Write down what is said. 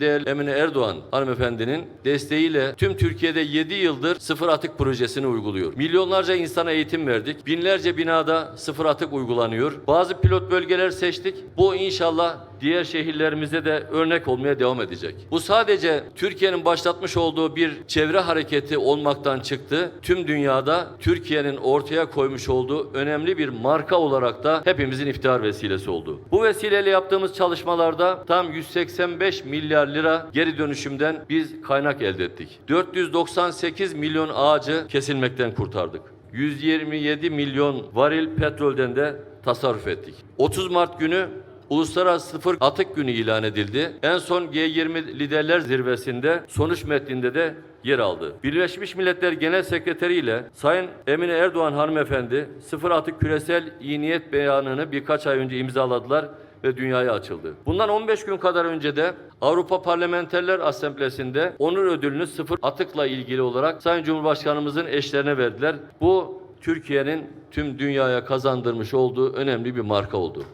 Değerli Emine Erdoğan hanımefendinin desteğiyle tüm Türkiye'de 7 yıldır sıfır atık projesini uyguluyor. Milyonlarca insana eğitim verdik. Binlerce binada sıfır atık uygulanıyor. Bazı pilot bölgeler seçtik. Bu inşallah diğer şehirlerimize de örnek olmaya devam edecek. Bu sadece Türkiye'nin başlatmış olduğu bir çevre hareketi olmaktan çıktı. Tüm dünyada Türkiye'nin ortaya koymuş olduğu önemli bir marka olarak da hepimizin iftihar vesilesi oldu. Bu vesileyle yaptığımız çalışmalarda tam 185 milyar lira geri dönüşümden biz kaynak elde ettik. 498 milyon ağacı kesilmekten kurtardık. 127 milyon varil petrolden de tasarruf ettik. 30 Mart günü Uluslararası Sıfır Atık Günü ilan edildi. En son G20 Liderler Zirvesi'nde sonuç metninde de yer aldı. Birleşmiş Milletler Genel Sekreteri ile Sayın Emine Erdoğan hanımefendi sıfır atık küresel iyi niyet beyanını birkaç ay önce imzaladılar ve dünyaya açıldı. Bundan 15 gün kadar önce de Avrupa Parlamenterler Asamblesi'nde onur ödülünü sıfır atıkla ilgili olarak Sayın Cumhurbaşkanımızın eşlerine verdiler. Bu Türkiye'nin tüm dünyaya kazandırmış olduğu önemli bir marka oldu.